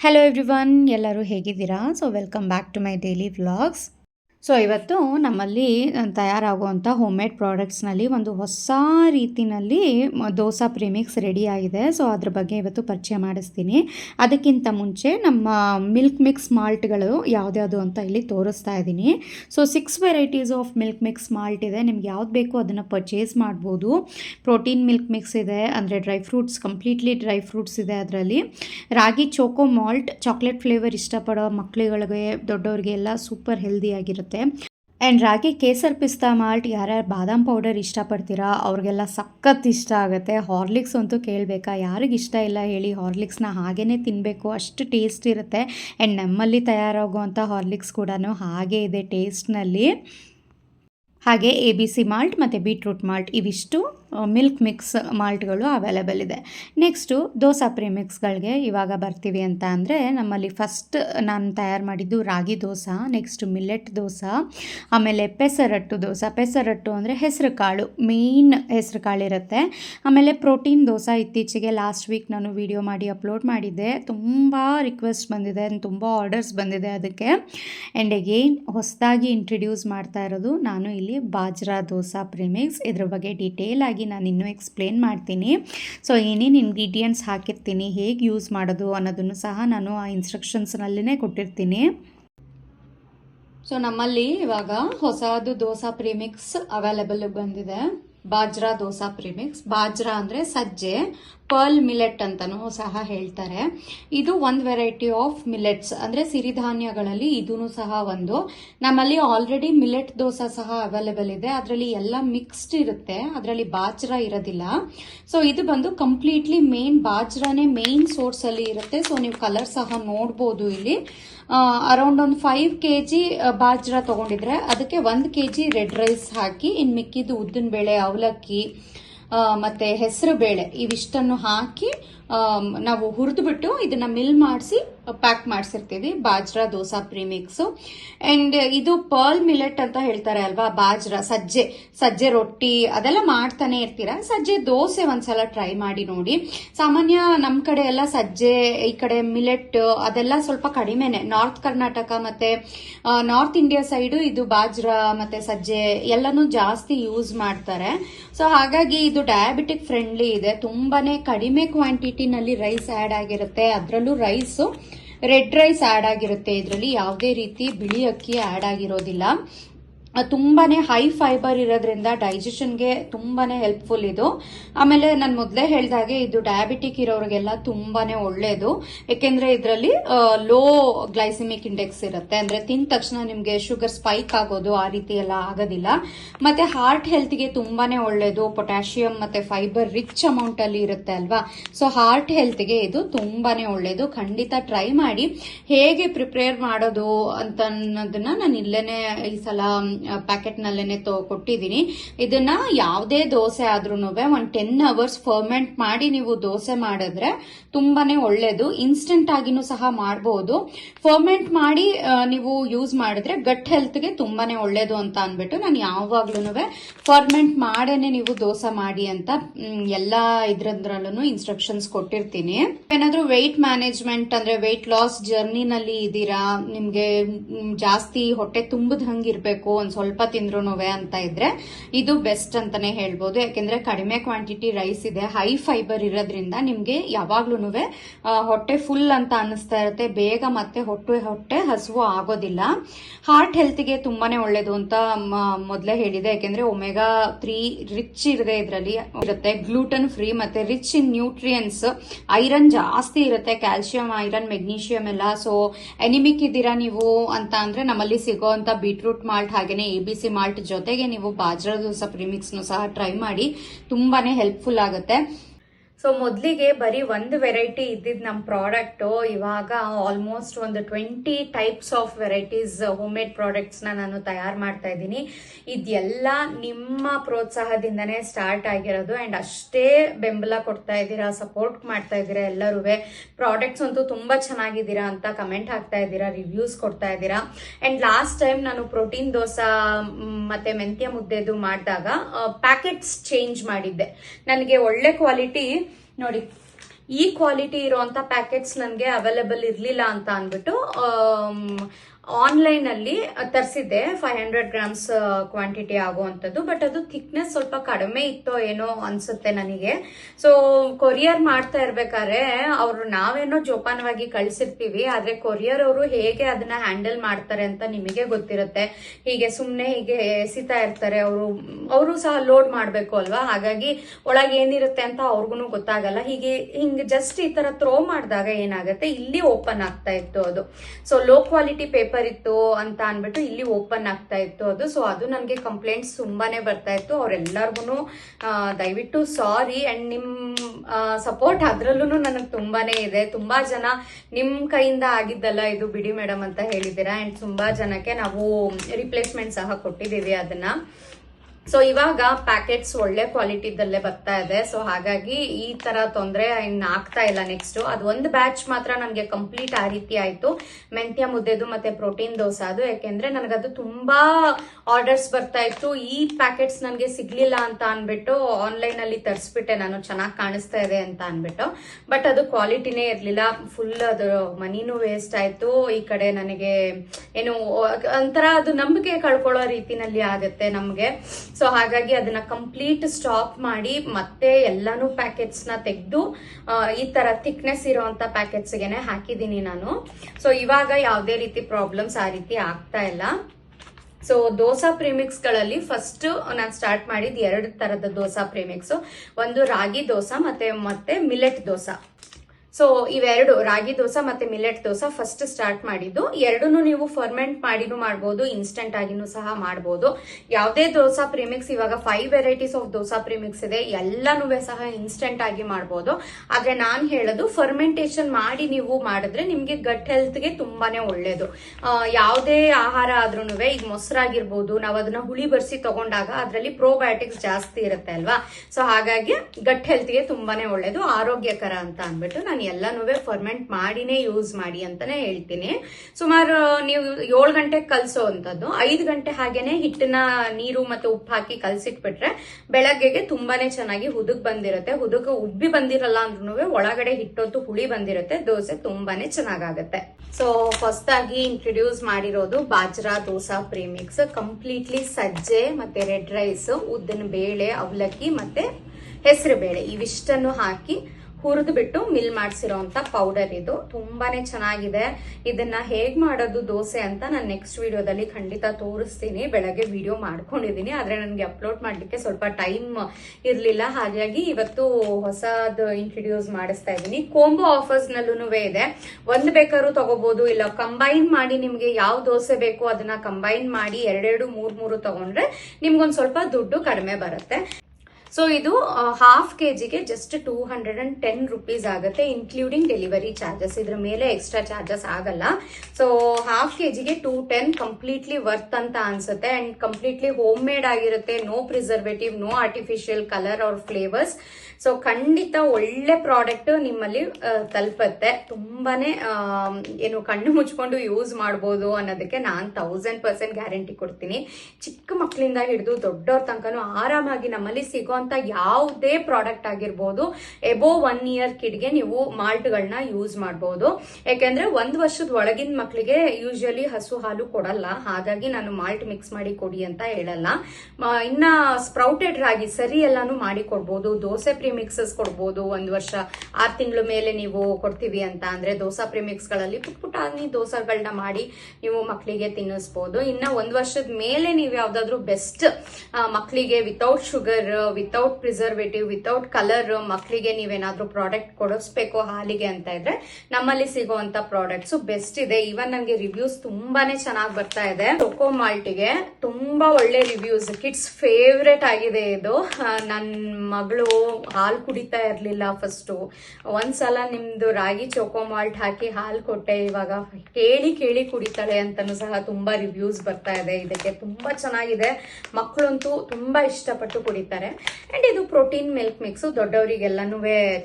Hello everyone ಎಲ್ಲರೂ ಹೇಗಿದ್ದೀರಾ? So welcome back to my daily vlogs so ಇವತ್ತು ನಮ್ಮಲ್ಲಿ ತಯಾರಾಗುವಂಥ ಹೋಮ್ ಮೇಡ್ ಪ್ರಾಡಕ್ಟ್ಸ್ನಲ್ಲಿ ಒಂದು ಹೊಸ ರೀತಿಯಲ್ಲಿ ದೋಸಾ ಪ್ರಿಮಿಕ್ಸ್ ರೆಡಿ ಆಗಿದೆ. ಸೊ ಅದ್ರ ಬಗ್ಗೆ ಇವತ್ತು ಪರಿಚಯ ಮಾಡಿಸ್ತೀನಿ. ಅದಕ್ಕಿಂತ ಮುಂಚೆ ನಮ್ಮ ಮಿಲ್ಕ್ ಮಿಕ್ಸ್ ಮಾಲ್ಟ್ಗಳು ಯಾವ್ದ್ಯಾವುದು ಅಂತ ಇಲ್ಲಿ ತೋರಿಸ್ತಾ ಇದ್ದೀನಿ. So six varieties of milk mix malt ಇದೆ. ನಿಮ್ಗೆ ಯಾವ್ದು ಬೇಕೋ ಅದನ್ನು ಪರ್ಚೇಸ್ ಮಾಡ್ಬೋದು. ಪ್ರೋಟೀನ್ ಮಿಲ್ಕ್ ಮಿಕ್ಸ್ ಇದೆ, ಅಂದರೆ dry fruits completely dry fruits ಇದೆ ಅದರಲ್ಲಿ. Ragi choco malt chocolate flavour ಇಷ್ಟಪಡೋ ಮಕ್ಕಳುಗಳಿಗೆ ದೊಡ್ಡವ್ರಿಗೆ ಎಲ್ಲ ಸೂಪರ್ ಹೆಲ್ದಿ ಆಗಿರುತ್ತೆ ಆ್ಯಂಡ್ ರಾಗಿ, ಕೇಸರ್ ಪಿಸ್ತಾ ಮಾಲ್ಟ್ ಯಾರ್ಯಾರು ಬಾದಾಮ್ ಪೌಡರ್ ಇಷ್ಟಪಡ್ತೀರಾ? ಅವ್ರಿಗೆಲ್ಲ ಸಖತ್ ಇಷ್ಟ ಆಗುತ್ತೆ. ಹಾರ್ಲಿಕ್ಸ್ ಅಂತೂ ಕೇಳಬೇಕಾ? ಯಾರಿಗೆ ಇಷ್ಟ ಇಲ್ಲ ಹೇಳಿ ಹಾರ್ಲಿಕ್ಸ್ನ ಹಾಗೇ ತಿನ್ನಬೇಕು ಅಷ್ಟು ಟೇಸ್ಟ್ ಇರುತ್ತೆ. ಆ್ಯಂಡ್ ನಮ್ಮಲ್ಲಿ ತಯಾರಾಗುವಂಥ ಹಾರ್ಲಿಕ್ಸ್ ಕೂಡ ಹಾಗೇ ಇದೆ ಟೇಸ್ಟ್ನಲ್ಲಿ ಹಾಗೆ ಎ ಬಿ ಸಿ ಮಾಲ್ಟ್ ಮತ್ತು ಬೀಟ್ರೂಟ್ ಮಾಲ್ಟ್ ಇವಿಷ್ಟು. ಮಿಲ್ಕ್ ಮಿಕ್ಸ್ ಮಾಲ್ಟ್ಗಳು ಅವೈಲೇಬಲ್ ಇದೆ. ನೆಕ್ಸ್ಟು ದೋಸಾ ಪ್ರಿಮಿಕ್ಸ್ಗಳಿಗೆ ಇವಾಗ ಬರ್ತೀವಿ ಅಂತ ಅಂದರೆ ನಮ್ಮಲ್ಲಿ ಫಸ್ಟ್ ನಾನು ತಯಾರು ಮಾಡಿದ್ದು ರಾಗಿ ದೋಸೆ ನೆಕ್ಸ್ಟ್ ಮಿಲ್ಲೆಟ್ ದೋಸೆ ಆಮೇಲೆ ಪೆಸರಟ್ಟು ದೋಸೆ ಪೆಸರಟ್ಟು ಅಂದರೆ ಹೆಸರು ಕಾಳು ಮೇಯ್ನ್ ಹೆಸರು ಕಾಳಿರುತ್ತೆ ಆಮೇಲೆ ಪ್ರೋಟೀನ್ ದೋಸೆ ಇತ್ತೀಚೆಗೆ ಲಾಸ್ಟ್ ವೀಕ್ ನಾನು ವಿಡಿಯೋ ಮಾಡಿ ಅಪ್ಲೋಡ್ ಮಾಡಿದ್ದೆ. ತುಂಬ ರಿಕ್ವೆಸ್ಟ್ ಬಂದಿದೆ, ತುಂಬ ಆರ್ಡರ್ಸ್ ಬಂದಿದೆ ಅದಕ್ಕೆ. ಆ್ಯಂಡ್ ಅಗೇನ್ ಹೊಸದಾಗಿ ಇಂಟ್ರಡ್ಯೂಸ್ ಮಾಡ್ತಾ ಇರೋದು ನಾನು ಇಲ್ಲಿ ಬಾಜ್ರಾ ದೋಸಾ ಪ್ರಿಮಿಕ್ಸ್ ಇದ್ರ ಬಗ್ಗೆ ಡೀಟೇಲ್ ಆಗಿ ನಾನು ಇನ್ನೂ ಎಕ್ಸ್ಪ್ಲೇನ್ ಮಾಡ್ತೀನಿ. ಸೊ ಏನೇನು ಇಂಗ್ರೀಡಿಯೆಂಟ್ಸ್ ಹಾಕಿರ್ತೀನಿ, ಹೇಗೆ ಯೂಸ್ ಮಾಡೋದು ಅನ್ನೋದನ್ನು ಸಹ ನಾನು ಆ ಇನ್ಸ್ಟ್ರಕ್ಷನ್ಸ್ನಲ್ಲೇ ಕೊಟ್ಟಿರ್ತೀನಿ. ಸೊ ನಮ್ಮಲ್ಲಿ ಇವಾಗ ಹೊಸದು ದೋಸಾ ಪ್ರಿಮಿಕ್ಸ್ ಅವೈಲೇಬಲ್ ಬಂದಿದೆ. ಬಾಜ್ರಾ ದೋಸಾ ಪ್ರಿಮಿಕ್ಸ್ ಬಾಜ್ರಾ ಅಂದರೆ ಸಜ್ಜೆ, ಪರ್ಲ್ ಮಿಲೆಟ್ ಅಂತಲೂ ಸಹ ಹೇಳ್ತಾರೆ. ಇದು ಒಂದು ವೆರೈಟಿ ಆಫ್ ಮಿಲೆಟ್ಸ್ ಅಂದರೆ ಸಿರಿಧಾನ್ಯಗಳಲ್ಲಿ ಇದೂ ಸಹ ಒಂದು. ನಮ್ಮಲ್ಲಿ ಆಲ್ರೆಡಿ ಮಿಲೆಟ್ ದೋಸೆ ಸಹ ಅವೈಲೇಬಲ್ ಇದೆ. ಅದರಲ್ಲಿ ಎಲ್ಲ ಮಿಕ್ಸ್ಡ್ ಇರುತ್ತೆ. ಅದರಲ್ಲಿ ಬಾಜ್ರಾ ಇರೋದಿಲ್ಲ. ಸೊ ಇದು ಬಂದು ಕಂಪ್ಲೀಟ್ಲಿ ಮೇನ್ ಬಾಜ್ರಾನೇ ಮೇನ್ ಸೋರ್ಸ್ ಅಲ್ಲಿ ಇರುತ್ತೆ. ಸೊ ನೀವು ಕಲರ್ ಸಹ ನೋಡ್ಬೋದು ಇಲ್ಲಿ. ಅರೌಂಡ್ ಒಂದು ಫೈವ್ ಕೆ ಜಿ ಬಾಜ್ರಾ ತಗೊಂಡಿದ್ರೆ ಅದಕ್ಕೆ ಒಂದು ಕೆ ಜಿ ರೆಡ್ ರೈಸ್ ಹಾಕಿ ಇನ್ನು ಮಿಕ್ಕಿದ್ದು ಉದ್ದಿನ ಬೇಳೆ ಅವಲಕ್ಕಿ ಮತ್ತೆ ಹೆಸರು ಬೇಳೆ ಇವಿಷ್ಟನ್ನು ಹಾಕಿ ನಾವು ಹುರಿದ್ಬಿಟ್ಟು ಇದನ್ನ ಮಿಲ್ ಮಾಡಿಸಿ ಪ್ಯಾಕ್ ಮಾಡಿಸಿರ್ತೀವಿ, ಬಾಜ್ರಾ ದೋಸಾ ಪ್ರೀಮಿಕ್ಸ್ ಅಂಡ್ ಇದು ಪರ್ಲ್ ಮಿಲೆಟ್ ಅಂತ ಹೇಳ್ತಾರೆ ಅಲ್ವಾ, ಬಾಜ್ರಾ, ಸಜ್ಜೆ ಸಜ್ಜೆ ರೊಟ್ಟಿ, ಅದೆಲ್ಲ ಮಾಡ್ತಾನೆ ಇರ್ತೀರಾ? ಸಜ್ಜೆ ದೋಸೆ ಒಂದ್ಸಲ ಟ್ರೈ ಮಾಡಿ ನೋಡಿ. ಸಾಮಾನ್ಯ ನಮ್ಮ ಕಡೆ ಎಲ್ಲ ಸಜ್ಜೆ, ಈ ಕಡೆ ಮಿಲೆಟ್ ಅದೆಲ್ಲ ಸ್ವಲ್ಪ ಕಡಿಮೆನೆ. ನಾರ್ತ್ ಕರ್ನಾಟಕ ಮತ್ತೆ ನಾರ್ತ್ ಇಂಡಿಯಾ ಸೈಡು ಇದು ಬಾಜ್ರಾ ಮತ್ತೆ ಸಜ್ಜೆ ಎಲ್ಲನೂ ಜಾಸ್ತಿ ಯೂಸ್ ಮಾಡ್ತಾರೆ. ಸೊ ಹಾಗಾಗಿ ಇದು ಡಯಾಬಿಟಿಕ್ ಫ್ರೆಂಡ್ಲಿ ಇದೆ. ತುಂಬಾನೇ ಕಡಿಮೆ ಕ್ವಾಂಟಿಟಿನಲ್ಲಿ ರೈಸ್ ಆಡ್ ಆಗಿರುತ್ತೆ. ಅದರಲ್ಲೂ ರೈಸ್ ರೆಡ್ ರೈಸ್ ಆಡ್ ಆಗಿರುತ್ತೆ. ಇದರಲ್ಲಿ ಯಾವುದೇ ರೀತಿ ಬಿಳಿ ಅಕ್ಕಿ ಆಡ್ ಆಗಿರೋದಿಲ್ಲ. ತುಂಬಾನೇ ಹೈ ಫೈಬರ್ ಇರೋದ್ರಿಂದ ಡೈಜೆಷನ್ಗೆ ತುಂಬಾನೇ ಹೆಲ್ಪ್ಫುಲ್ ಇದು. ಆಮೇಲೆ ನಾನು ಮೊದಲೇ ಹೇಳ್ದಾಗೆ ಇದು ಡಯಾಬಿಟಿಕ್ ಇರೋರಿಗೆಲ್ಲ ತುಂಬಾನೇ ಒಳ್ಳೇದು. ಯಾಕೆಂದ್ರೆ ಇದರಲ್ಲಿ ಲೋ ಗ್ಲೈಸಿಮಿಕ್ ಇಂಡೆಕ್ಸ್ ಇರುತ್ತೆ. ಅಂದ್ರೆ ತಿಂದ ತಕ್ಷಣ ನಿಮಗೆ ಶುಗರ್ ಸ್ಪೈಕ್ ಆಗೋದು ಆ ರೀತಿ ಎಲ್ಲ ಆಗೋದಿಲ್ಲ. ಮತ್ತೆ ಹಾರ್ಟ್ ಹೆಲ್ತ್ಗೆ ತುಂಬಾನೇ ಒಳ್ಳೇದು. ಪೊಟ್ಯಾಷಿಯಂ ಮತ್ತೆ ಫೈಬರ್ ರಿಚ್ ಅಮೌಂಟಲ್ಲಿ ಇರುತ್ತೆ ಅಲ್ವಾ? ಸೊ ಹಾರ್ಟ್ ಹೆಲ್ತ್ಗೆ ಇದು ತುಂಬಾನೇ ಒಳ್ಳೇದು. ಖಂಡಿತ ಟ್ರೈ ಮಾಡಿ. ಹೇಗೆ ಪ್ರಿಪೇರ್ ಮಾಡೋದು ಅಂತ ಅನ್ನೋದನ್ನ ನಾನು ಇಲ್ಲೇ ಈ ಸಲ ಪ್ಯಾಕೆಟ್ ನಲ್ಲೇನೆ ತೊ ಕೊಟ್ಟಿದ್ದೀನಿ ಇದನ್ನ ಯಾವುದೇ ದೋಸೆ ಆದ್ರೂ ಒಂದು ಟೆನ್ ಅವರ್ಸ್ ಫರ್ಮೆಂಟ್ ಮಾಡಿ ನೀವು ದೋಸೆ ಮಾಡಿದ್ರೆ ತುಂಬಾನೇ ಒಳ್ಳೇದು. ಇನ್ಸ್ಟೆಂಟ್ ಆಗಿನೂ ಸಹ ಮಾಡಬಹುದು ಫರ್ಮೆಂಟ್ ಮಾಡಿ ನೀವು ಯೂಸ್ ಮಾಡಿದ್ರೆ ಗಟ್ ಹೆಲ್ತ್ಗೆ ತುಂಬಾನೇ ಒಳ್ಳೇದು ಅಂತ ಅಂದ್ಬಿಟ್ಟು ನಾನು ಯಾವಾಗ್ಲೂ ಫರ್ಮೆಂಟ್ ಮಾಡೇನೆ ನೀವು ದೋಸೆ ಮಾಡಿ ಅಂತ ಎಲ್ಲಾ ಇದ್ರದ್ರಲ್ಲೂ ಇನ್ಸ್ಟ್ರಕ್ಷನ್ಸ್ ಕೊಟ್ಟಿರ್ತೀನಿ. ಏನಾದರೂ ವೆಯ್ಟ್ ಮ್ಯಾನೇಜ್ಮೆಂಟ್ ಅಂದ್ರೆ ವೆಯ್ಟ್ ಲಾಸ್ ಜರ್ನಿನಲ್ಲಿ ಇದ್ದೀರಾ ನಿಮ್ಗೆ ಜಾಸ್ತಿ ಹೊಟ್ಟೆ ತುಂಬದ ಹಂಗಿರ್ಬೇಕು ಒಂದ್ ಸ್ವಲ್ಪ ತಿಂದ್ರು ಅಂತ ಇದ್ರೆ ಇದು ಬೆಸ್ಟ್ ಅಂತಾನೆ ಹೇಳ್ಬೋದು. ಯಾಕೆಂದ್ರೆ ಕಡಿಮೆ ಕ್ವಾಂಟಿಟಿ ರೈಸ್ ಇದೆ, ಹೈ ಫೈಬರ್ ಇರೋದ್ರಿಂದ ನಿಮ್ಗೆ ಯಾವಾಗ್ಲೂ ಹೊಟ್ಟೆ ಫುಲ್ ಅಂತ ಅನಿಸ್ತಾ ಇರುತ್ತೆ. ಬೇಗ ಮತ್ತೆ ಹೊಟ್ಟೆ ಹೊಟ್ಟೆ ಹಸುವು ಆಗೋದಿಲ್ಲ. ಹಾರ್ಟ್ ಹೆಲ್ತ್ಗೆ ತುಂಬಾನೇ ಒಳ್ಳೇದು ಅಂತ ಮೊದಲೇ ಹೇಳಿದೆ. ಯಾಕೆಂದ್ರೆ ಒಮೆಗಾ ತ್ರೀ ರಿಚ್ ಇರದೆ ಇದರಲ್ಲಿ ಇರುತ್ತೆ. ಗ್ಲೂಟನ್ ಫ್ರೀ ಮತ್ತೆ ರಿಚ್ ಇನ್ ನ್ಯೂಟ್ರಿಯನ್ಸ್ ಐರನ್ ಜಾಸ್ತಿ ಇರುತ್ತೆ. ಕ್ಯಾಲ್ಸಿಯಂ ಐರನ್ ಮೆಗ್ನೀಷಿಯಂ ಎಲ್ಲ. ಸೊ ಎನಿಮಿಕ್ ಇದ್ದೀರಾ ನೀವು ಅಂತ ಅಂದ್ರೆ ನಮ್ಮಲ್ಲಿ ಸಿಗೋಂತ ಬೀಟ್ರೂಟ್ ಮಾಲ್ಟ್ ಹಾಗೇನೆ ಎ ಬಿ ಸಿ ಮಾಲ್ಟ್ ಜೊತೆಗೆ ನೀವು ಬಾಜ್ರಾ ದೋಸಾ ಪ್ರಿಮಿಕ್ಸ್ ಸಹ ಟ್ರೈ ಮಾಡಿ. ತುಂಬಾನೇ ಹೆಲ್ಪ್ಫುಲ್ ಆಗುತ್ತೆ. ಸೊ ಮೊದಲಿಗೆ ಬರೀ ಒಂದು ವೆರೈಟಿ ಇದ್ದಿದ್ದು ನಮ್ಮ ಪ್ರಾಡಕ್ಟು ಇವಾಗ ಆಲ್ಮೋಸ್ಟ್ ಒಂದು twenty types of varieties home made ಪ್ರಾಡಕ್ಟ್ಸ್ನ ನಾನು ತಯಾರು ಮಾಡ್ತಾ ಇದ್ದೀನಿ. ಇದೆಲ್ಲ ನಿಮ್ಮ ಪ್ರೋತ್ಸಾಹದಿಂದನೇ ಸ್ಟಾರ್ಟ್ ಆಗಿರೋದು ಆ್ಯಂಡ್ ಅಷ್ಟೇ ಬೆಂಬಲ ಕೊಡ್ತಾ ಇದ್ದೀರಾ ಸಪೋರ್ಟ್ ಮಾಡ್ತಾ ಇದ್ದೀರಾ ಎಲ್ಲರೂ ಪ್ರಾಡಕ್ಟ್ಸ್ ಅಂತೂ ತುಂಬ ಚೆನ್ನಾಗಿದ್ದೀರಾ ಅಂತ ಕಮೆಂಟ್ ಹಾಕ್ತಾ ಇದ್ದೀರಾ ರಿವ್ಯೂಸ್ ಕೊಡ್ತಾ ಇದ್ದೀರಾ. ಆ್ಯಂಡ್ ಲಾಸ್ಟ್ ಟೈಮ್ ನಾನು ಪ್ರೋಟೀನ್ ದೋಸೆ ಮತ್ತು ಮೆಂತ್ಯ ಮುದ್ದೆದು ಮಾಡಿದಾಗ ಪ್ಯಾಕೆಟ್ಸ್ ಚೇಂಜ್ ಮಾಡಿದ್ದೆ. ನನಗೆ ಒಳ್ಳೆ ಕ್ವಾಲಿಟಿ ನೋಡಿ ಈ ಕ್ವಾಲಿಟಿ ಇರುವಂತ ಪ್ಯಾಕೆಟ್ಸ್ ನನಗೆ ಅವೈಲೇಬಲ್ ಇರಲಿಲ್ಲ ಅಂತ ಅಂದ್ಬಿಟ್ಟು ಆನ್ಲೈನ್ ಅಲ್ಲಿ ತರಿಸಿದ್ದೆ. ಫೈವ್ ಹಂಡ್ರೆಡ್ ಗ್ರಾಮ್ಸ್ ಕ್ವಾಂಟಿಟಿ ಆಗುವಂಥದ್ದು. ಬಟ್ ಅದು ಥಿಕ್ನೆಸ್ ಸ್ವಲ್ಪ ಕಡಿಮೆ ಇತ್ತೋ ಏನೋ ಅನ್ಸುತ್ತೆ ನನಗೆ. ಸೊ ಕೊರಿಯರ್ ಮಾಡ್ತಾ ಇರ್ಬೇಕಾದ್ರೆ, ಅವರು ನಾವೇನೋ ಜೋಪಾನವಾಗಿ ಕಳಿಸಿರ್ತೀವಿ, ಆದ್ರೆ ಕೊರಿಯರ್ ಅವರು ಹೇಗೆ ಅದನ್ನ ಹ್ಯಾಂಡಲ್ ಮಾಡ್ತಾರೆ ಅಂತ ನಿಮಗೆ ಗೊತ್ತಿರುತ್ತೆ. ಹೀಗೆ ಸುಮ್ಮನೆ ಹೀಗೆ ಎಸಿತಾ ಇರ್ತಾರೆ. ಅವರು ಅವರು ಸಹ ಲೋಡ್ ಮಾಡಬೇಕು ಅಲ್ವಾ? ಹಾಗಾಗಿ ಒಳಗೆ ಏನಿರುತ್ತೆ ಅಂತ ಅವ್ರಿಗೂ ಗೊತ್ತಾಗಲ್ಲ. ಹೀಗೆ, ಹಿಂಗೆ ಜಸ್ಟ್ ಈ ತರ ಥ್ರೋ ಮಾಡಿದಾಗ ಏನಾಗುತ್ತೆ? ಇಲ್ಲಿ ಓಪನ್ ಆಗ್ತಾ ಇತ್ತು ಅದು. ಸೊ ಲೋ ಕ್ವಾಲಿಟಿ ಪೇಪರ್ ಇತ್ತು ಅಂತ ಅನ್ಬಿಟ್ಟು ಇಲ್ಲಿ ಓಪನ್ ಆಗ್ತಾ ಇತ್ತು ಅದು. ಸೊ ಅದು ನನಗೆ ಕಂಪ್ಲೇಂಟ್ಸ್ ತುಂಬಾನೇ ಬರ್ತಾ ಇತ್ತು. ಅವ್ರೆಲ್ಲರಿಗೂ ದಯವಿಟ್ಟು ಸಾರಿ ಆ್ಯಂಡ್ ನಿಮ್ಮ ಸಪೋರ್ಟ್ ಅದರಲ್ಲೂ ನನಗೆ ತುಂಬಾನೇ ಇದೆ. ತುಂಬಾ ಜನ ನಿಮ್ಮ ಕೈಯಿಂದ ಆಗಿದ್ದಲ್ಲ ಇದು ಬಿಡಿ ಮೇಡಮ್ ಅಂತ ಹೇಳಿದ್ದೀರಾ. ಆ್ಯಂಡ್ ತುಂಬಾ ಜನಕ್ಕೆ ನಾವು ರಿಪ್ಲೇಸ್ಮೆಂಟ್ ಸಹ ಕೊಟ್ಟಿದ್ದೀವಿ ಅದನ್ನ. ಸೊ ಇವಾಗ ಪ್ಯಾಕೆಟ್ಸ್ ಒಳ್ಳೆ ಕ್ವಾಲಿಟಿದಲ್ಲೇ ಬರ್ತಾ ಇದೆ. ಸೊ ಹಾಗಾಗಿ ಈ ತರ ತೊಂದರೆ ಇನ್ನು ಆಗ್ತಾ ಇಲ್ಲ ನೆಕ್ಸ್ಟ್ ಅದು ಒಂದು ಬ್ಯಾಚ್ ಮಾತ್ರ ನನಗೆ ಕಂಪ್ಲೀಟ್ ಆ ರೀತಿ ಆಯ್ತು. ಮೆಂತ್ಯ ಮುದ್ದೆದು ಮತ್ತೆ ಪ್ರೋಟೀನ್ ದೋಸೆ ಅದು. ಯಾಕೆಂದ್ರೆ ನನಗದು ತುಂಬಾ ಆರ್ಡರ್ಸ್ ಬರ್ತಾ ಇತ್ತು. ಈ ಪ್ಯಾಕೆಟ್ಸ್ ನನಗೆ ಸಿಗ್ಲಿಲ್ಲ ಅಂತ ಅನ್ಬಿಟ್ಟು ಆನ್ಲೈನ್ ಅಲ್ಲಿ ತರಿಸ್ಬಿಟ್ಟೆ ನಾನು. ಚೆನ್ನಾಗಿ ಕಾಣಿಸ್ತಾ ಇದೆ ಅಂತ ಅನ್ಬಿಟ್ಟು. ಬಟ್ ಅದು ಕ್ವಾಲಿಟಿನೇ ಇರಲಿಲ್ಲ. ಫುಲ್ ಅದು ಮನಿನೂ ವೇಸ್ಟ್ ಆಯ್ತು. ಈ ಕಡೆ ನನಗೆ ಏನು, ಒಂಥರ ಅದು ನಂಬಿಕೆ ಕಳ್ಕೊಳ್ಳೋ ರೀತಿನಲ್ಲಿ ಆಗುತ್ತೆ ನಮಗೆ. ಸೊ ಹಾಗಾಗಿ ಅದನ್ನ ಕಂಪ್ಲೀಟ್ ಸ್ಟಾಪ್ ಮಾಡಿ ಮತ್ತೆ ಎಲ್ಲಾನು ಪ್ಯಾಕೆಟ್ಸ್ನ ತೆಗೆದು ಈ ತರ ಥಿಕ್ನೆಸ್ ಇರುವಂತ ಪ್ಯಾಕೆಟ್ಸ್ ಹಾಕಿದ್ದೀನಿ ನಾನು. ಸೊ ಇವಾಗ ಯಾವುದೇ ರೀತಿ ಪ್ರಾಬ್ಲಮ್ಸ್ ಆ ರೀತಿ ಆಗ್ತಾ ಇಲ್ಲ. ಸೊ ದೋಸಾ ಪ್ರೇಮಿಕ್ಸ್ಗಳಲ್ಲಿ ಫಸ್ಟ್ ನಾನು ಸ್ಟಾರ್ಟ್ ಮಾಡಿದ್ ಎರಡು ತರದ ದೋಸಾ ಪ್ರೇಮಿಕ್ಸ್ ಒಂದು ರಾಗಿ ದೋಸಾ ಮತ್ತೆ ಮತ್ತೆ ಮಿಲೆಟ್ ದೋಸಾ ಸೊ ಇವೆರಡು, ರಾಗಿ ದೋಸೆ ಮತ್ತೆ ಮಿಲೆಟ್ ದೋಸೆ ಫಸ್ಟ್ ಸ್ಟಾರ್ಟ್ ಮಾಡಿದ್ದು. ಎರಡನ್ನೂ ನೀವು ಫರ್ಮೆಂಟ್ ಮಾಡಿನೂ ಮಾಡ್ಬೋದು ಇನ್ಸ್ಟೆಂಟ್ ಆಗಿನೂ ಸಹ ಮಾಡ್ಬೋದು. ಯಾವುದೇ ದೋಸಾ ಪ್ರೀಮಿಕ್ಸ್ ಇವಾಗ five varieties of dosa premix ಇದೆ. ಎಲ್ಲನೂ ಸಹ ಇನ್ಸ್ಟೆಂಟ್ ಆಗಿ ಮಾಡ್ಬೋದು. ಆದ್ರೆ ನಾನು ಹೇಳೋದು ಫರ್ಮೆಂಟೇಶನ್ ಮಾಡಿ ನೀವು ಮಾಡಿದ್ರೆ ನಿಮ್ಗೆ ಗಟ್ ಹೆಲ್ತ್ಗೆ ತುಂಬಾನೇ ಒಳ್ಳೇದು. ಯಾವುದೇ ಆಹಾರ ಆದ್ರೂ ಈಗ ಮೊಸರಾಗಿರ್ಬೋದು ನಾವು ಅದನ್ನ ಹುಳಿ ಬರ್ಸಿ ತಗೊಂಡಾಗ ಅದರಲ್ಲಿ ಪ್ರೋಬಯೋಟಿಕ್ಸ್ ಜಾಸ್ತಿ ಇರುತ್ತೆ ಅಲ್ವಾ? ಸೊ ಹಾಗಾಗಿ ಗಟ್ ಹೆಲ್ತ್ಗೆ ತುಂಬಾನೇ ಒಳ್ಳೇದು, ಆರೋಗ್ಯಕರ ಅಂತ ಅಂದ್ಬಿಟ್ಟು ನಾನು ಎಲ್ಲನೂ ಫರ್ಮೆಂಟ್ ಮಾಡಿನೇ ಯೂಸ್ ಮಾಡಿ ಅಂತಾನೆ ಹೇಳ್ತೀನಿ. ಸುಮಾರು, ನೀವು ಏಳು ಗಂಟೆಗೆ ಕಲಸೋ ಅಂತದ್ದು ಐದು ಗಂಟೆ ಹಾಗೇನೆ ಹಿಟ್ಟನ್ನ, ನೀರು ಮತ್ತೆ ಉಪ್ಪು ಹಾಕಿ ಕಲಸಿಟ್ಬಿಟ್ರೆ ಬೆಳಗ್ಗೆಗೆ ತುಂಬಾನೇ ಚೆನ್ನಾಗಿ ಹುದುಗ್ ಬಂದಿರುತ್ತೆ. ಹುದುಗ್ ಉಬ್ಬಿ ಬಂದಿರಲ್ಲ ಅಂದ್ರೂ ಒಳಗಡೆ ಹಿಟ್ಟೊತ್ತು ಹುಳಿ ಬಂದಿರುತ್ತೆ. ದೋಸೆ ತುಂಬಾನೇ ಚೆನ್ನಾಗಾಗತ್ತೆ. ಸೊ ಆಗಿ ಇಂಟ್ರೊಡ್ಯೂಸ್ ಮಾಡಿರೋದು ಬಾಜ್ರಾ ದೋಸಾ ಪ್ರೀಮಿಕ್ಸ್ ಕಂಪ್ಲೀಟ್ಲಿ ಸಜ್ಜೆ ಮತ್ತೆ ರೆಡ್ ರೈಸ್ ಉದ್ದಿನ ಬೇಳೆ, ಅವಲಕ್ಕಿ ಮತ್ತೆ ಹೆಸರು ಬೇಳೆ. ಇವಿಷ್ಟನ್ನು ಹಾಕಿ ಹುರಿದು ಬಿಟ್ಟು ಮಿಲ್ ಮಾಡಿಸಿರೋಂಥ ಪೌಡರ್ ಇದು. ತುಂಬಾನೇ ಚೆನ್ನಾಗಿದೆ. ಇದನ್ನ ಹೇಗ್ ಮಾಡೋದು ದೋಸೆ ಅಂತ ನಾನು ನೆಕ್ಸ್ಟ್ ವಿಡಿಯೋದಲ್ಲಿ ಖಂಡಿತ ತೋರಿಸ್ತೀನಿ. ಬೆಳಗ್ಗೆ ವಿಡಿಯೋ ಮಾಡ್ಕೊಂಡಿದ್ದೀನಿ ಆದ್ರೆ ನನಗೆ ಅಪ್ಲೋಡ್ ಮಾಡ್ಲಿಕ್ಕೆ ಸ್ವಲ್ಪ ಟೈಮ್ ಇರ್ಲಿಲ್ಲ. ಹಾಗಾಗಿ ಇವತ್ತು ಹೊಸದು ಇಂಟ್ರೊಡ್ಯೂಸ್ ಮಾಡಿಸ್ತಾ ಇದ್ದೀನಿ ಕೋಂಬೋ ಆಫರ್ಸ್ ನಲ್ಲೂ ಇದೆ. ಒಂದ್ ಬೇಕಾದ್ರೂ ತಗೋಬಹುದು ಇಲ್ಲ ಕಂಬೈನ್ ಮಾಡಿ ನಿಮ್ಗೆ ಯಾವ ದೋಸೆ ಬೇಕು ಅದನ್ನ ಕಂಬೈನ್ ಮಾಡಿ ಎರಡೆರಡು ಮೂರ್ ಮೂರು ತಗೊಂಡ್ರೆ ನಿಮ್ಗೊಂದ್ ಸ್ವಲ್ಪ ದುಡ್ಡು ಕಡಿಮೆ ಬರುತ್ತೆ. ಸೊ ಇದು ಹಾಫ್ ಕೆ ಜಿಗೆ just two hundred and ten rupees ಆಗುತ್ತೆ ಇನ್ಕ್ಲೂಡಿಂಗ್ ಡೆಲಿವರಿ ಚಾರ್ಜಸ್ ಇದ್ರ ಮೇಲೆ ಎಕ್ಸ್ಟ್ರಾ ಚಾರ್ಜಸ್ ಆಗಲ್ಲ. ಸೊ ಹಾಫ್ ಕೆ ಜಿಗೆ ಟೂ ಟೆನ್ ಕಂಪ್ಲೀಟ್ಲಿ ವರ್ತ್ ಅಂತ ಅನ್ಸುತ್ತೆ. ಅಂಡ್ ಕಂಪ್ಲೀಟ್ಲಿ ಹೋಮ್ ಮೇಡ್ ಆಗಿರುತ್ತೆ. No preservative no artificial colour or flavours so ಖಂಡಿತ ಒಳ್ಳೆ ಪ್ರಾಡಕ್ಟ್ ನಿಮ್ಮಲ್ಲಿ ತಲುಪತ್ತೆ. ತುಂಬಾನೇ ಏನು ಕಣ್ಣು ಮುಚ್ಕೊಂಡು ಯೂಸ್ ಮಾಡ್ಬೋದು ಅನ್ನೋದಕ್ಕೆ ನಾನು ತೌಸಂಡ್ ಪರ್ಸೆಂಟ್ ಗ್ಯಾರಂಟಿ ಕೊಡ್ತೀನಿ. ಚಿಕ್ಕ ಮಕ್ಕಳಿಂದ ಹಿಡಿದು ದೊಡ್ಡವ್ರ ತನಕನೂ ಆರಾಮಾಗಿ ನಮ್ಮಲ್ಲಿ ಸಿಗೋಂಥ ಯಾವುದೇ ಪ್ರಾಡಕ್ಟ್ ಆಗಿರ್ಬೋದು ಎಬೋ ಒನ್ ಇಯರ್ ಕಿಡ್ಗೆ ನೀವು ಮಾಲ್ಟ್ಗಳನ್ನ ಯೂಸ್ ಮಾಡ್ಬೋದು. ಯಾಕೆಂದ್ರೆ ಒಂದು ವರ್ಷದ ಒಳಗಿನ ಮಕ್ಕಳಿಗೆ ಯೂಶಲಿ ಹಸು ಹಾಲು ಕೊಡಲ್ಲ. ಹಾಗಾಗಿ ನಾನು ಮಾಲ್ಟ್ ಮಿಕ್ಸ್ ಮಾಡಿ ಕೊಡಿ ಅಂತ ಹೇಳಲ್ಲ. ಇನ್ನ ಸ್ಪ್ರೌಟೆಡ್ ರಾಗಿ ಸರಿ ಎಲ್ಲಾನು ಮಾಡಿ ಕೊಡ್ಬೋದು. ದೋಸೆ ಪ್ರಿಮಿಕ್ಸಸ್ ಕೊಡ್ಬೋದು, ಒಂದು ವರ್ಷ, ಆರು ತಿಂಗಳ ಮೇಲೆ ನೀವು ಕೊಡ್ತೀವಿ ಅಂತ ಅಂದ್ರೆ ದೋಸಾ ಪ್ರಿಮಿಕ್ಸ್ಗಳಲ್ಲಿ ಪುಟ್ ಪುಟಾಣಿ ದೋಸೆಗಳನ್ನ ಮಾಡಿ ನೀವು ಮಕ್ಕಳಿಗೆ ತಿನ್ನಿಸ್ಬೋದು. ಇನ್ನ ಒಂದು ವರ್ಷದ ಮೇಲೆ ನೀವು ಯಾವ್ದಾದ್ರು ಬೆಸ್ಟ್ ಮಕ್ಕಳಿಗೆ without sugar without preservative without colour ಮಕ್ಕಳಿಗೆ ನೀವೇನಾದ್ರೂ ಪ್ರಾಡಕ್ಟ್ ಕೊಡಿಸ್ಬೇಕು ಹಾಲಿಗೆ ಅಂತ ಇದ್ರೆ ನಮ್ಮಲ್ಲಿ ಸಿಗುವಂತ ಪ್ರಾಡಕ್ಟ್ಸ್ ಬೆಸ್ಟ್ ಇದೆ. ಇವನ್ ನನಗೆ ರಿವ್ಯೂಸ್ ತುಂಬಾನೇ ಚೆನ್ನಾಗಿ ಬರ್ತಾ ಇದೆ. ಟೊಕೋ ಮಾಲ್ಟಿಗೆ ತುಂಬಾ ಒಳ್ಳೆ ರಿವ್ಯೂಸ್ ಕಿಡ್ಸ್ ಫೇವ್ರೆಟ್ ಆಗಿದೆ ಇದು. ನನ್ನ ಮಗಳು ಹಾಲು ಕುಡಿತಾ ಇರಲಿಲ್ಲ ಫಸ್ಟ್ ಒಂದ್ಸಲ ನಿಮ್ಮದು ರಾಗಿ ಚೋಕೋ ಮಾಲ್ಟ್ ಹಾಕಿ ಹಾಲು ಕೊಟ್ಟೆ, ಇವಾಗ ಕೇಳಿ ಕೇಳಿ ಕುಡಿತಾಳೆ ಅಂತಲೂ ಸಹ ತುಂಬಾ ರಿವ್ಯೂಸ್ ಬರ್ತಾ ಇದೆ. ಇದಕ್ಕೆ ತುಂಬಾ ಚೆನ್ನಾಗಿದೆ. ಮಕ್ಕಳಂತೂ ತುಂಬಾ ಇಷ್ಟಪಟ್ಟು ಕುಡಿತಾರೆ. ಅಂಡ್ ಇದು ಪ್ರೋಟೀನ್ ಮಿಲ್ಕ್ ಮಿಕ್ಸ್ ದೊಡ್ಡವರಿಗೆಲ್ಲನೂ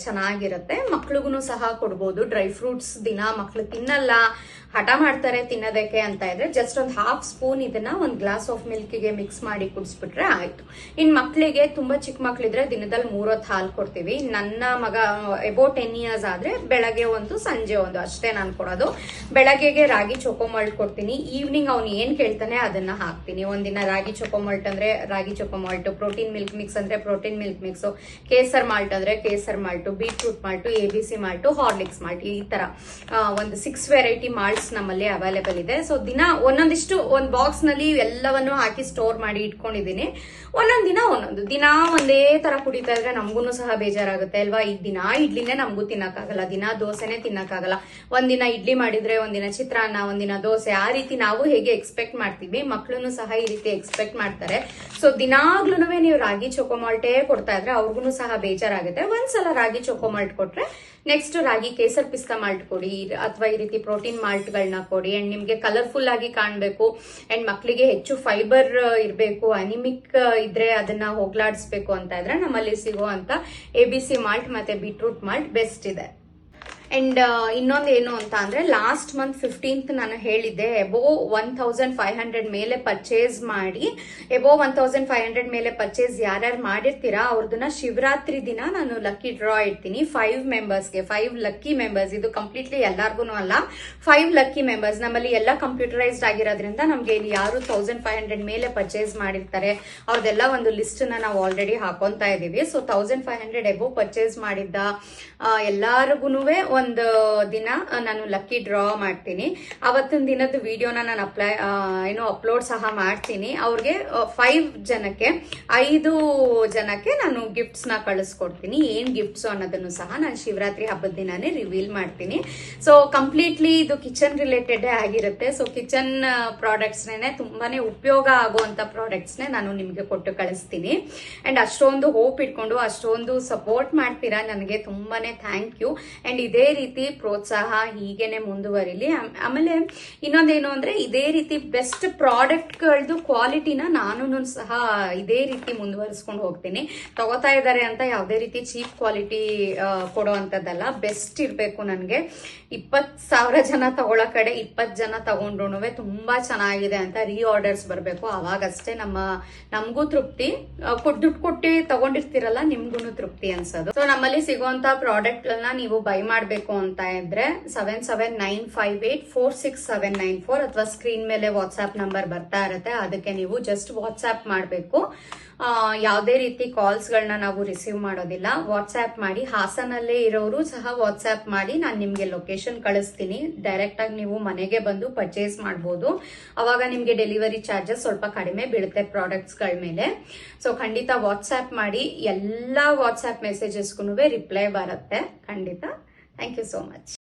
ಚೆನ್ನಾಗಿರುತ್ತೆ. ಮಕ್ಳಿಗೂ ಸಹ ಕೊಡ್ಬೋದು. ಡ್ರೈ ಫ್ರೂಟ್ಸ್ ದಿನ ಮಕ್ಳು ತಿನ್ನಲ್ಲ. ಹಠ ಮಾಡ್ತಾರೆ ತಿನ್ನೋದಕ್ಕೆ ಅಂತ ಇದ್ರೆ ಜಸ್ಟ್ ಒಂದು ಹಾಫ್ ಸ್ಪೂನ್ ಇದನ್ನ ಒಂದು ಗ್ಲಾಸ್ ಆಫ್ ಮಿಲ್ಕಿಗೆ ಮಿಕ್ಸ್ ಮಾಡಿ ಕುಡಿಸ್ಬಿಟ್ರೆ ಆಯ್ತು. ಇನ್ ಮಕ್ಕಳಿಗೆ ತುಂಬಾ ಚಿಕ್ಕ ಮಕ್ಕಳಿದ್ರೆ ದಿನದಲ್ಲಿ ಮೂರೊತ್ತು ಹಾಲು ಕೊಡ್ತೀವಿ ನನ್ನ ಮಗ ಎಬೋ ಟೆನ್ ಇಯರ್ಸ್ ಆದ್ರೆ ಬೆಳಗ್ಗೆ ಒಂದು, ಸಂಜೆ ಒಂದು, ಅಷ್ಟೇ ನಾನು ಕೊಡೋದು. ಬೆಳಗ್ಗೆಗೆ ರಾಗಿ ಚೊಕೋ ಮಾಲ್ಟ್ ಕೊಡ್ತೀನಿ. ಈವ್ನಿಂಗ್ ಅವ್ನು ಏನು ಕೇಳ್ತಾನೆ ಅದನ್ನ ಹಾಕ್ತೀನಿ. ಒಂದಿನ ರಾಗಿ ಚೊಕೋ ಮಾಲ್ಟ್ ಅಂದ್ರೆ ragi choco malt protein milk mix ಅಂದ್ರೆ protein milk mix kesar malt ಅಂದ್ರೆ kesar malt beetroot malt A B C malt Horlicks malt ಈ ತರ ಒಂದು ಸಿಕ್ಸ್ ವೆರೈಟಿ ಮಾಲ್ಟ್ಸ್ ನಮ್ಮಲ್ಲಿ ಅವೈಲೇಬಲ್ ಇದೆ. ಸೊ ದಿನ ಒಂದೊಂದಿಷ್ಟು ಒಂದು ಬಾಕ್ಸ್ನಲ್ಲಿ ಎಲ್ಲವನ್ನು ಹಾಕಿ ಸ್ಟೋರ್ ಮಾಡಿ ಇಟ್ಕೊಂಡಿದ್ದೀನಿ. ಒಂದೊಂದು ದಿನ ಒಂದೊಂದು, ದಿನ ಒಂದೇ ತರ ಕುಡಿತಾ ಇದ್ರೆ ನಮಗೂ ಸಹ ಬೇಜಾರಾಗುತ್ತೆ ಅಲ್ವಾ? ಈಗ ದಿನ ಇಡ್ಲಿನೇ ನಮಗೂ ತಿನ್ನಕ್ಕಾಗಲ್ಲ. ದಿನ ದೋಸೆನೆ ತಿನ್ನಕ್ಕಾಗಲ್ಲ. ಒಂದಿನ ಇಡ್ಲಿ ಮಾಡಿದ್ರೆ, ಒಂದಿನ ಚಿತ್ರಾನ್ನ, ಒಂದಿನ ದೋಸೆ, ಆ ರೀತಿ ನಾವು ಹೇಗೆ ಎಕ್ಸ್ಪೆಕ್ಟ್ ಮಾಡ್ತೀವಿ ಮಕ್ಕಳು ಸಹ ಈ ರೀತಿ ಎಕ್ಸ್ಪೆಕ್ಟ್ ಮಾಡ್ತಾರೆ. ಸೊ ದಿನಾಗ್ಲೂ ನೀವು ರಾಗಿ ಚೊಕೋ ಮಾಲ್ಟೇ ಕೊಡ್ತಾ ಇದ್ರೆ ಅವ್ರಿಗೂ ಸಹ ಬೇಜಾರಾಗುತ್ತೆ. ಒಂದ್ಸಲ ರಾಗಿ ಚೊಕೋ ಮಾಲ್ಟ್ ಕೊಟ್ರೆ ನೆಕ್ಸ್ಟ್ ರಾಗಿ ಕೇಸರ್ ಪಿಸ್ತಾ ಮಾಲ್ಟ್ ಕೊಡಿ ಅಥವಾ ಈ ರೀತಿ ಪ್ರೋಟೀನ್ ಮಾಲ್ಟ್ಗಳನ್ನ ಕೊಡಿ. ಅಂಡ್ ನಿಮ್ಗೆ ಕಲರ್ಫುಲ್ ಆಗಿ ಕಾಣಬೇಕು. ಅಂಡ್ ಮಕ್ಕಳಿಗೆ ಹೆಚ್ಚು ಫೈಬರ್ ಇರಬೇಕು. ಅನಿಮಿಕ್ ಇದ್ರೆ ಅದನ್ನ ಹೋಗ್ಲಾಡಿಸ್ಬೇಕು ಅಂತ ಇದ್ರೆ ನಮ್ಮಲ್ಲಿ ಸಿಗುವಂತ ಎ ಬಿ ಸಿ ಮಾಲ್ಟ್ ಮತ್ತೆ ಬೀಟ್ರೂಟ್ ಮಾಲ್ಟ್ ಬೆಸ್ಟ್ ಇದೆ. ಅಂಡ್ ಇನ್ನೊಂದು ಏನು ಅಂತ ಅಂದ್ರೆ ಲಾಸ್ಟ್ ಮಂತ್ ಫಿಫ್ಟೀನ್ತ್ ನಾನು ಹೇಳಿದ್ದೆ, above one thousand five hundred ಮೇಲೆ ಪರ್ಚೇಸ್ ಮಾಡಿ, above one thousand five hundred ಮೇಲೆ ಪರ್ಚೇಸ್ ಯಾರ್ಯಾರು ಮಾಡಿರ್ತೀರಾ, ಅವ್ರದನ್ನ ಶಿವರಾತ್ರಿ ದಿನ ನಾನು ಲಕ್ಕಿ ಡ್ರಾ ಇಡ್ತೀನಿ. ಫೈವ್ ಮೆಂಬರ್ಸ್ಗೆ ಫೈವ್ ಲಕ್ಕಿ ಮೆಂಬರ್ಸ್ ಇದು ಕಂಪ್ಲೀಟ್ಲಿ ಎಲ್ಲಾರ್ಗು ಅಲ್ಲ. ಫೈವ್ ಲಕ್ಕಿ ಮೆಂಬರ್ಸ್ ನಮ್ಮಲ್ಲಿ ಎಲ್ಲ ಕಂಪ್ಯೂಟರೈಸ್ಡ್ ಆಗಿರೋದ್ರಿಂದ ನಮ್ಗೆ ಇಲ್ಲಿ ಯಾರು ತೌಸಂಡ್ ಫೈವ್ ಹಂಡ್ರೆಡ್ ಮೇಲೆ ಪರ್ಚೇಸ್ ಮಾಡಿರ್ತಾರೆ, ಅವ್ರದೆಲ್ಲ ಒಂದು ಲಿಸ್ಟ್ ನಾವು ಆಲ್ರೆಡಿ ಹಾಕೊಂತ ಇದೀವಿ so thousand five hundred above purchase ಮಾಡಿದ್ದ ಎಲ್ಲಾರ್ಗು ಒಂದು ದಿನ ನಾನು ಲಕ್ಕಿ ಡ್ರಾ ಮಾಡ್ತೀನಿ. ಅವತ್ತಿನ ದಿನದ ವಿಡಿಯೋನ ನಾನು ಅಪ್ಲೈ ಏನು ಅಪ್ಲೋಡ್ ಸಹ ಮಾಡ್ತೀನಿ. ಅವ್ರಿಗೆ ಫೈವ್ ಜನಕ್ಕೆ, ಐದು ಜನಕ್ಕೆ ನಾನು ಗಿಫ್ಟ್ಸ್ನ ಕಳಿಸ್ಕೊಡ್ತೀನಿ. ಏನ್ ಗಿಫ್ಟ್ಸ್ ಅನ್ನೋದನ್ನು ಸಹ ನಾನು ಶಿವರಾತ್ರಿ ಹಬ್ಬದ ದಿನಾನೇ ರಿವೀಲ್ ಮಾಡ್ತೀನಿ. ಸೊ ಕಂಪ್ಲೀಟ್ಲಿ ಇದು ಕಿಚನ್ ರಿಲೇಟೆಡ್ ಆಗಿರುತ್ತೆ. ಸೊ ಕಿಚನ್ ಪ್ರಾಡಕ್ಟ್ಸ್ ನೇ ತುಂಬಾನೇ ಉಪಯೋಗ ಆಗುವಂತ ಪ್ರಾಡಕ್ಟ್ಸ್ನೇ ನಾನು ನಿಮಗೆ ಕೊಟ್ಟು ಕಳಿಸ್ತೀನಿ. ಅಂಡ್ ಅಷ್ಟೊಂದು ಹೋಪ್ ಇಟ್ಕೊಂಡು ಅಷ್ಟೊಂದು ಸಪೋರ್ಟ್ ಮಾಡ್ತೀರಾ? ನನಗೆ ತುಂಬಾನೇ ಥ್ಯಾಂಕ್ ಯು ಅಂಡ್ ಇದೇ ರೀತಿ ಪ್ರೋತ್ಸಾಹ ಹೀಗೇನೆ ಮುಂದುವರಿಲಿ. ಆಮ್- ಆಮೇಲೆ ಇನ್ನೊಂದೇನು ಅಂದ್ರೆ ಇದೇ ರೀತಿ ಬೆಸ್ಟ್ ಪ್ರಾಡಕ್ಟ್ಗಳದ್ದು ಕ್ವಾಲಿಟಿನ ನಾನು ಸಹ ಇದೇ ರೀತಿ ಮುಂದುವರಿಸ್ಕೊಂಡು ಹೋಗ್ತೀನಿ. ತಗೋತಾ ಇದ್ದಾರೆ ಅಂತ ಯಾವುದೇ ರೀತಿ ಚೀಪ್ ಕ್ವಾಲಿಟಿ ಕೊಡೋ ಅಂಥದ್ದಲ್ಲ ಬೆಸ್ಟ್ ಇರಬೇಕು ನನಗೆ. ಇಪ್ಪತ್ತು ಸಾವಿರ ಜನ ತಗೊಳ್ಳೋ ಕಡೆ ಇಪ್ಪತ್ತು ಜನ ತಗೊಂಡ್ರು ತುಂಬಾ ಚೆನ್ನಾಗಿದೆ ಅಂತ ರೀ ಆರ್ಡರ್ಸ್ ಬರಬೇಕು. ಅವಾಗಷ್ಟೇ ನಮ್ಮ, ನಮಗೂ ತೃಪ್ತಿ. ದುಡ್ಡು ಕೊಟ್ಟು ತಗೊಂಡಿರ್ತೀರಲ್ಲ ನಿಮ್ಗೂ ತೃಪ್ತಿ ಅನ್ಸೋದು. ಸೊ ನಮ್ಮಲ್ಲಿ ಸಿಗುವಂತ ಪ್ರಾಡಕ್ಟ್ ನೀವು ಬೈ ಮಾಡಬೇಕು. ಅಂತ ಇದ್ರೆ seven seven nine five eight four six seven nine four ಅಥವಾ ಸ್ಕ್ರೀನ್ ಮೇಲೆ ವಾಟ್ಸ್ಆಪ್ ನಂಬರ್ ಬರ್ತಾ ಇರುತ್ತೆ. ಅದಕ್ಕೆ ನೀವು ಜಸ್ಟ್ ವಾಟ್ಸ್ಆಪ್ ಮಾಡಬೇಕು. ಯಾವುದೇ ರೀತಿ ಕಾಲ್ಸ್ಗಳನ್ನ ನಾವು ರಿಸೀವ್ ಮಾಡೋದಿಲ್ಲ. ವಾಟ್ಸ್ಆ್ಯಪ್ ಮಾಡಿ, ಹಾಸನಲ್ಲೇ ಇರೋರು ಸಹ ವಾಟ್ಸ್ಆ್ಯಪ್ ಮಾಡಿ, ನಾನು ನಿಮಗೆ ಲೊಕೇಶನ್ ಕಳಿಸ್ತೀನಿ. ಡೈರೆಕ್ಟ್ ಆಗಿ ನೀವು ಮನೆಗೆ ಬಂದು ಪರ್ಚೇಸ್ ಮಾಡ್ಬೋದು. ಅವಾಗ ನಿಮಗೆ ಡೆಲಿವರಿ ಚಾರ್ಜಸ್ ಸ್ವಲ್ಪ ಕಡಿಮೆ ಬೀಳುತ್ತೆ ಪ್ರಾಡಕ್ಟ್ಸ್ಗಳ ಮೇಲೆ. ಸೊ ಖಂಡಿತ ವಾಟ್ಸ್ಆ್ಯಪ್ ಮಾಡಿ, ಎಲ್ಲ ವಾಟ್ಸ್ಆ್ಯಪ್ ಮೆಸೇಜಸ್ಗೂ ರಿಪ್ಲೈ ಬರುತ್ತೆ. ಖಂಡಿತ. Thank you so much